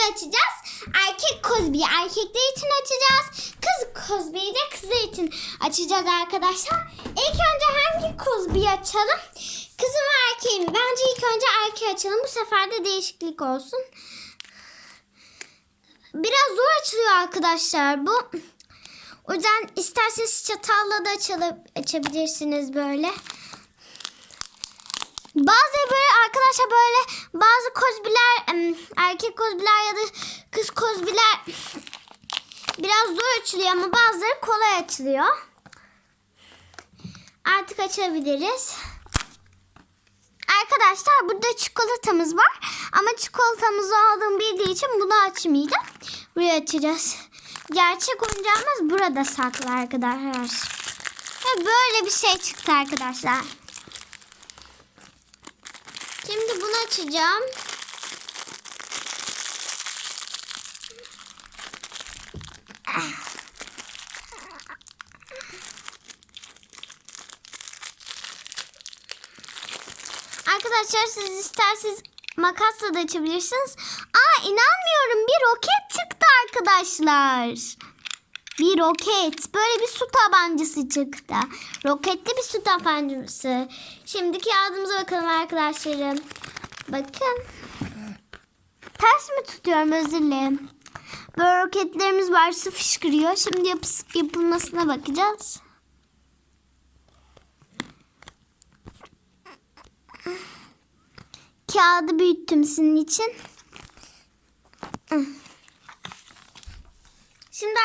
kozbi açacağız. Erkek kozbiyi erkekler için açacağız. Kız kozbiyi de kızlar için açacağız arkadaşlar. İlk önce hangi kozbiyi açalım? Kızı mı erkeği mi? Bence ilk önce erkeği açalım. Bu sefer de değişiklik olsun. Biraz zor açılıyor arkadaşlar bu. O yüzden isterseniz çatalla da açılıp açabilirsiniz böyle. Bazı böyle arkadaşlar böyle bazı kozbiler erkek kozbiler ya da kız kozbiler biraz zor açılıyor ama bazıları kolay açılıyor. Artık açabiliriz. Arkadaşlar burada çikolatamız var. Ama çikolatamızı aldığım bildiği için bunu açmayacağım. Buraya açacağız. Gerçek oyuncağımız burada saklı arkadaşlar. Ve böyle bir şey çıktı arkadaşlar. Şimdi bunu açacağım. Arkadaşlar siz isterseniz makasla da açabilirsiniz. Aa inanmıyorum bir roket çıktı arkadaşlar. Bir roket. Böyle bir su tabancası çıktı. Roketli bir su tabancası. Şimdi kağıdımıza bakalım arkadaşlarım. Bakın. Ters mi tutuyorum özür dilerim. Böyle roketlerimiz var su fışkırıyor. Şimdi yapıs- yapılmasına bakacağız. Kağıdı büyüttüm sizin için.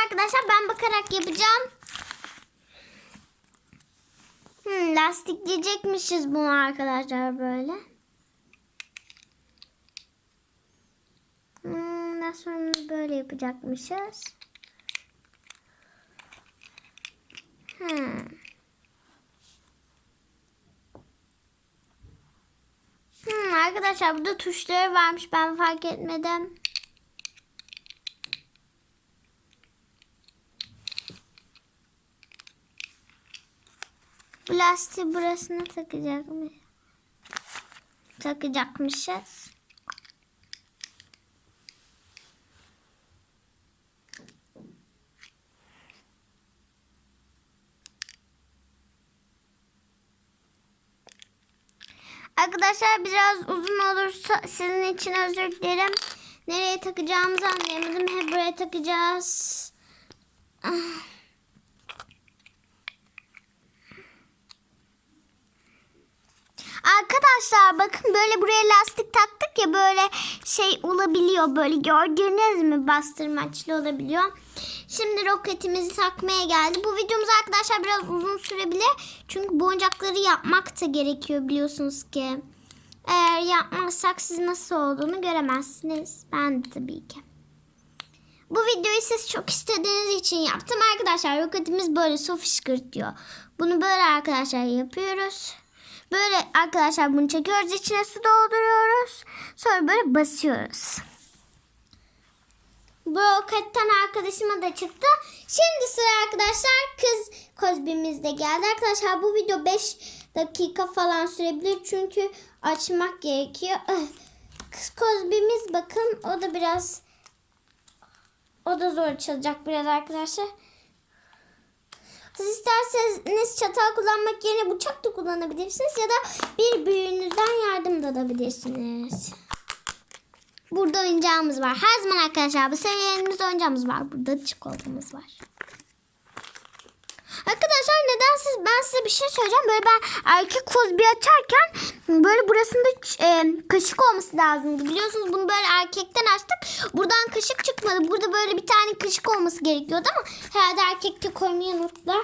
Arkadaşlar ben bakarak yapacağım. Hmm, lastikleyecekmişiz bunu arkadaşlar böyle. Hmm, daha sonra böyle yapacakmışız. Hmm. Hmm, arkadaşlar burada tuşları varmış ben fark etmedim. Bu lastiği burasına takacak mı? Takacakmışız. Arkadaşlar biraz uzun olursa sizin için özür dilerim. Nereye takacağımızı anlayamadım. Hep buraya takacağız. Ah. Arkadaşlar bakın böyle buraya lastik taktık ya böyle şey olabiliyor böyle gördünüz mü bastırmaçlı olabiliyor. Şimdi roketimizi takmaya geldi. Bu videomuz arkadaşlar biraz uzun sürebilir. Çünkü bu oyuncakları yapmak da gerekiyor biliyorsunuz ki. Eğer yapmazsak siz nasıl olduğunu göremezsiniz. Ben de tabii ki. Bu videoyu siz çok istediğiniz için yaptım arkadaşlar. Roketimiz böyle su fışkırtıyor. Bunu böyle arkadaşlar yapıyoruz. Böyle arkadaşlar bunu çekiyoruz. içine su dolduruyoruz. Sonra böyle basıyoruz. Bu roketten arkadaşıma da çıktı. Şimdi sıra arkadaşlar kız kozbimizde geldi. Arkadaşlar bu video 5 dakika falan sürebilir. Çünkü açmak gerekiyor. Ah, Kız kozbimiz bakın o da biraz o da zor açılacak biraz arkadaşlar. Siz isterseniz çatal kullanmak yerine bıçak da kullanabilirsiniz ya da bir büyüğünüzden yardım da alabilirsiniz. Burada oyuncağımız var. Her zaman arkadaşlar bu serilerimizde oyuncağımız var. Burada da çikolatamız var. Arkadaşlar neden siz ben size bir şey söyleyeceğim. Böyle ben erkek kozbi açarken böyle burasında e, kaşık olması lazımdı. Biliyorsunuz bunu böyle erkekten açtık. Buradan kaşık çıkmadı. Burada böyle bir tane kaşık olması gerekiyordu ama herhalde erkekte koymayı unuttular.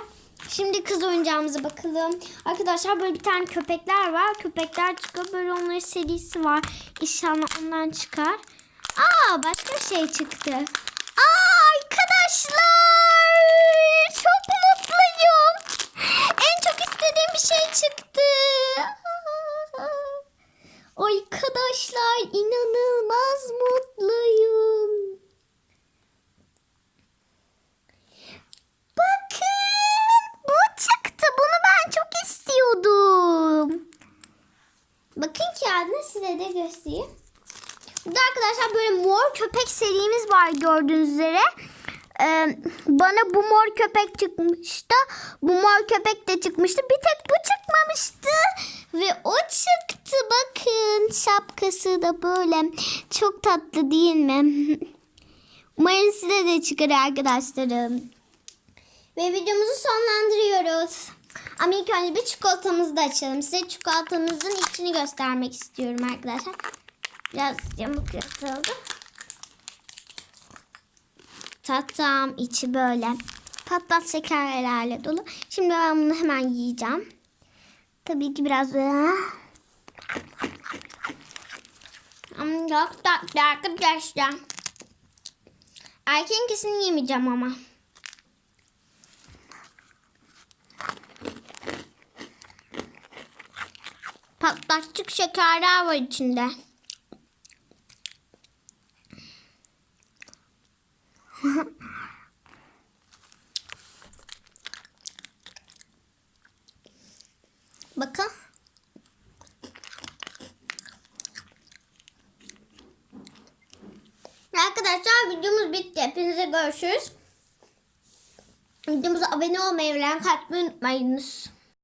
Şimdi kız oyuncağımıza bakalım. Arkadaşlar böyle bir tane köpekler var. Köpekler çıkıyor. Böyle onların serisi var. İnşallah ondan çıkar. Aa başka şey çıktı. Aa arkadaşlar. Çok mutluyum. En çok istediğim bir şey çıktı. Arkadaşlar inanılmaz mutluyum. Bakın bu çıktı. Bunu ben çok göstereyim. Bir de arkadaşlar böyle mor köpek serimiz var gördüğünüz üzere. Ee, bana bu mor köpek çıkmıştı. Bu mor köpek de çıkmıştı. Bir tek bu çıkmamıştı. Ve o çıktı. Bakın şapkası da böyle. Çok tatlı değil mi? Umarım size de çıkar arkadaşlarım. Ve videomuzu sonlandırıyoruz. Ama ilk önce bir çikolatamızı da açalım. Size çikolatamızın içini göstermek istiyorum arkadaşlar. Biraz yamuk yapıldı. Tatam içi böyle. Tatlat şekerlerle dolu. Şimdi ben bunu hemen yiyeceğim. Tabii ki biraz böyle. Ama çok tatlı arkadaşlar. Erkeğin kesin yemeyeceğim ama. Patlatçık şekerler var içinde. Bakın. Arkadaşlar videomuz bitti. Hepinize görüşürüz. Videomuza abone olmayı ve like unutmayınız.